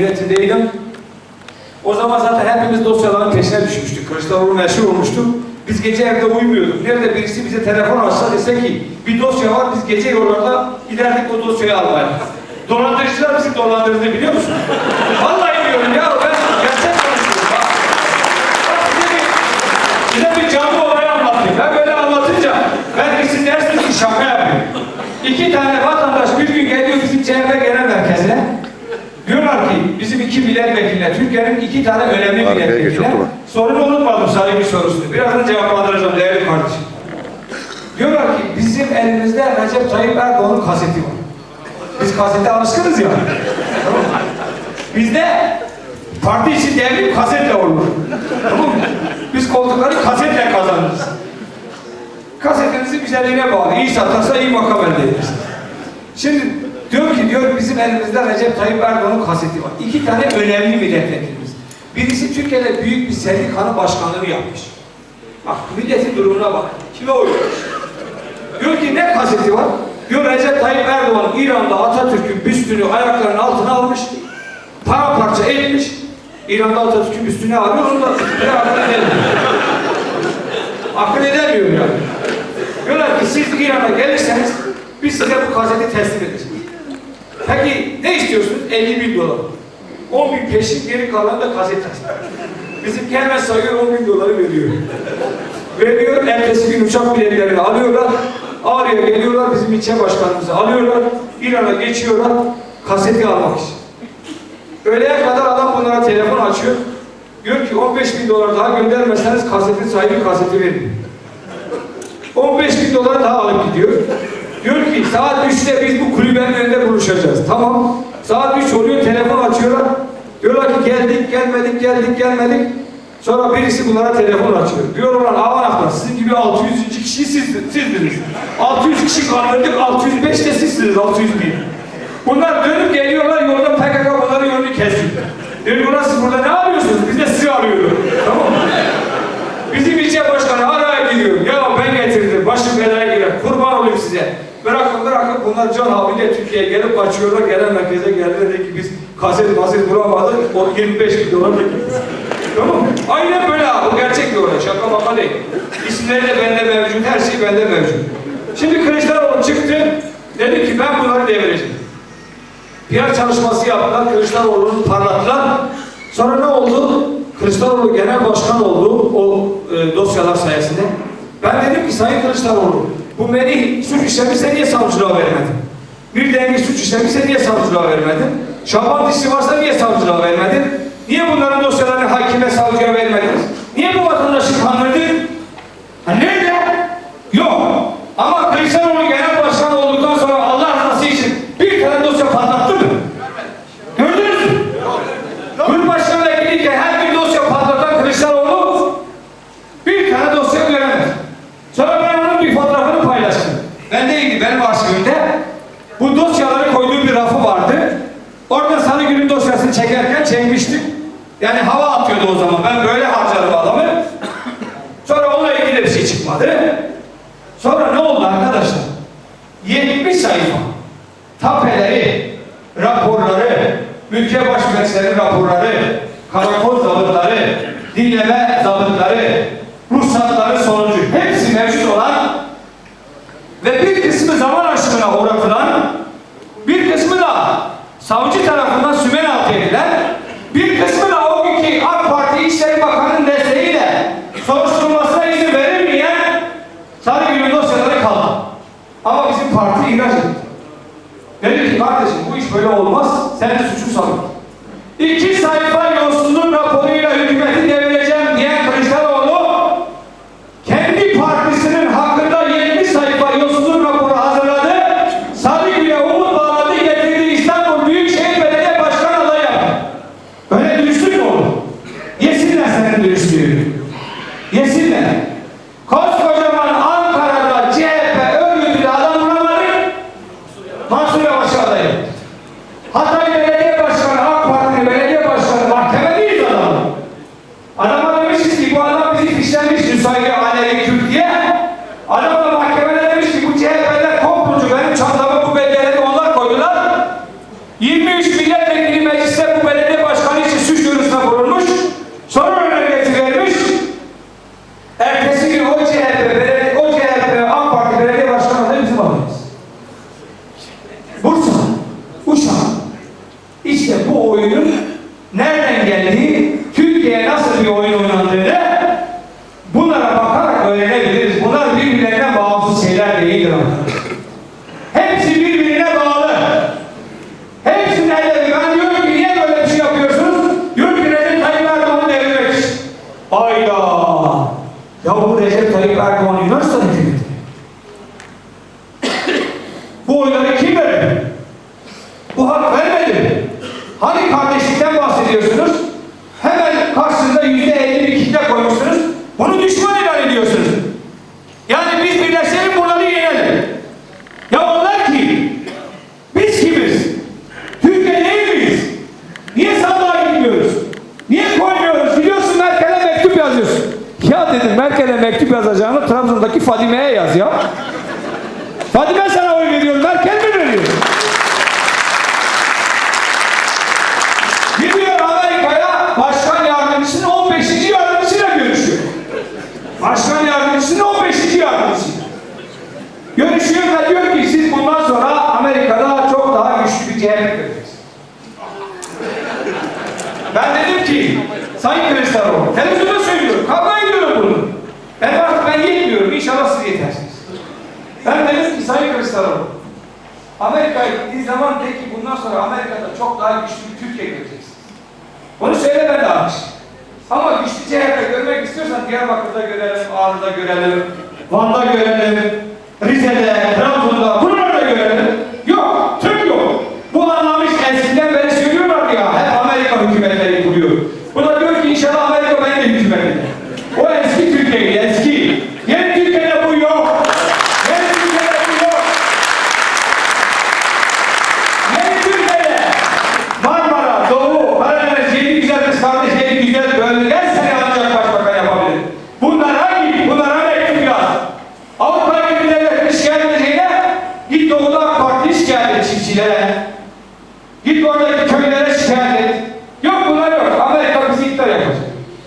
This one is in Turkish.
Milletindeydim. O zaman zaten hepimiz dosyaların peşine düşmüştük. Kılıçdaroğlu meşhur olmuştu. Biz gece evde uyumuyorduk. Nerede birisi bize telefon açsa dese ki bir dosya var biz gece yollarda giderdik o dosyayı almaya. Dolandırıcılar bizi dolandırdı biliyor musun? Vallahi diyorum ya ben gerçek konuşuyorum. Bak. Bak size bir- Size bir canlı olay anlatayım. Ben böyle anlatınca belki siz dersiniz ki şaka yapıyor. İki tane vatandaş bir gün geliyor bizim CHP Genel Merkezi'ne. Diyorlar ki bizim iki milletvekiliyle, Türkiye'nin iki tane önemli milletvekiline. Sorunu unutmadım Salim'in sorusunu. Birazdan cevaplandıracağım değerli kardeşim. Diyorlar ki bizim elimizde Recep Tayyip Erdoğan'ın kaseti var. Biz kasete alışkınız ya. Tamam? Bizde parti için devrim kasetle olur. Tamam mı? Biz koltukları kasetle kazanırız. Kasetinizin güzelliğine bağlı. İyi satarsa iyi makam elde edersiniz. Şimdi diyor bizim elimizde Recep Tayyip Erdoğan'ın kaseti var. İki tane önemli milletvekilimiz. Birisi Türkiye'de büyük bir sendikanın başkanlığını yapmış. Bak milletin durumuna bak. Kime oy? Diyor ki ne kaseti var? Diyor Recep Tayyip Erdoğan İran'da Atatürk'ün büstünü ayaklarının altına almış. Paramparça etmiş. İran'da Atatürk'ün büstünü alıyor. Onu da akıl edemiyor. akıl edemiyor yani. Diyorlar ki siz İran'a gelirseniz biz size bu kaseti teslim edeceğiz. Peki ne istiyorsunuz? 50 bin dolar. 10 bin peşin geri kalan da kaset teslim. Bizimki hemen sayıyor 10 bin doları veriyor. Veriyor, ertesi gün uçak biletlerini alıyorlar. Ağrı'ya geliyorlar, bizim ilçe başkanımızı alıyorlar. İran'a geçiyorlar, kaseti almak için. Öğleye kadar adam bunlara telefon açıyor. Diyor ki 15 bin dolar daha göndermezseniz kasetin sahibi kaseti verin. 15 bin dolar daha alıp gidiyor. Diyor ki saat 3'te biz bu kulübenin önünde buluşacağız. Tamam. Saat 3 oluyor telefon açıyorlar. Diyorlar ki geldik gelmedik geldik gelmedik. Sonra birisi bunlara telefon açıyor. Diyor ulan aman aklar sizin gibi 600. kişi siz, sizdiniz. 600 kişi kaldırdık 605 de sizsiniz 600 bin. Bunlar dönüp geliyorlar yolda PKK bunların yolunu kesiyor. Diyor ulan siz burada ne yapıyorsunuz? Biz de sizi arıyoruz. Tamam mı? Bizim ilçe başkanı Bırakın bunlar can havliyle Türkiye'ye gelip kaçıyorlar. Gelen merkeze geldiler dedi ki biz kaset maset bulamadık. O 25 bin dolar da gitti. Tamam mı? Aynen böyle abi. Gerçek bir olay. Şaka maka değil. İsimleri de bende mevcut. Her şey bende mevcut. Şimdi Kılıçdaroğlu çıktı. Dedi ki ben bunları devireceğim. PR çalışması yaptılar. Kılıçdaroğlu'nu parlattılar. Sonra ne oldu? Kılıçdaroğlu genel başkan oldu o e, dosyalar sayesinde. Ben dedim ki Sayın Kılıçdaroğlu bu Melih suç işlemişse niye savcılığa vermedin? Bir dengi suç işlemişse niye savcılığa vermedin? Şaban dişi varsa niye savcılığa vermedin? Niye bunların dosyalarını hakime savcıya vermediniz? Niye bu vatandaşı kandırdın? Ha nerede? Yok. Ama Kılıçdaroğlu genel başkan olduktan sonra Allah rızası için bir tane dosya patlattı mı? Gördünüz mü? Cumhurbaşkanı vekiliyken her bir dosya patlatan Kılıçdaroğlu bir tane dosya göremez. Sonra ben onun bir fotoğrafını paylaştım. Ben değildi benim arşivimde. Bu dosyaları koyduğu bir rafı vardı. Orada Sarıgül'ün dosyasını çekerken çekmiştim. Yani hava atıyordu o zaman. Ben böyle harcarım adamı. Sonra onunla ilgili bir şey çıkmadı. Sonra ne oldu arkadaşlar? 70 sayfa tapeleri, raporları, ülke baş mühendislerinin raporları, karakol zabıtları, dinleme zabıtları, ruhsatları sonucu hepsi mevcut olan ve bir kısmı zaman aşımına uğratılan, bir kısmı da savcı tarafından sümen altı edilen, bir kısmı da o günkü AK Parti İçişleri Bakanı'nın desteğiyle soruşturulmasına izin verilmeyen Sarıgül'ün dosyaları kaldı. Ama bizim parti ihraç etti. Dedi ki kardeşim bu iş böyle olmaz, sen suçu savun. İki sayfa oyunun nereden geldiği, Türkiye'ye nasıl bir oyun oynandığını bunlara bakarak öğrenebiliriz. Bunlar birbirlerinden bağımsız şeyler değildir. Hepsi birbirine bağlı. Hepsinin elleri. Ben diyorum ki niye böyle bir şey yapıyorsunuz? Ki Recep Tayyip Erdoğan'ı devirmek için. Ayda. Ya bu Recep Tayyip Erdoğan Yunanistan'ı devirdi. bu oyları kim verdi? Hani kardeşlikten bahsediyorsunuz? Hemen karşısında yüzde elli bir kitle koymuşsunuz. Bunu düşman ilan ediyorsunuz. Yani biz birleşelim bunları yenelim. Ya onlar kim? Biz kimiz? Türkiye değil miyiz? Niye sandığa gitmiyoruz? Niye koymuyoruz? Biliyorsun Merkel'e mektup yazıyorsun. Ya dedim Merkel'e mektup yazacağını Trabzon'daki Fadime'ye yaz ya. Fadime sana oy veriyor, Merkel mi veriyor? Gidiyor Amerika'ya başkan yardımcısının 15. yardımcısıyla görüşüyor. Başkan yardımcısının 15. yardımcısıyla. Görüşüyor ve diyor ki siz bundan sonra Amerika'da çok daha güçlü bir CHP göreceksiniz. Ben dedim ki Sayın Kılıçdaroğlu, televizyonda söylüyorum, kavga ediyorum bunu. Ben artık ben yetmiyorum, inşallah siz yetersiniz. Ben dedim ki Sayın Kılıçdaroğlu, Amerika'ya gittiği zaman de ki bundan sonra Amerika'da çok daha güçlü bir Türkiye göreceksiniz. Bunu söyle ben de. Ama güçlü CHP görmek istiyorsan Diyarbakır'da görelim, Ağrı'da görelim, Van'da görelim, Rize'de, Trabzon'da, buralarda görelim. Yok, Türk yok. Bu anlamış eskiden beri söylüyorlar ya, hep Amerika hükümetleri kuruyor. Bu da diyor ki inşallah Amerika ben de hükümet eder. O eski Türkiye'ydi, eski.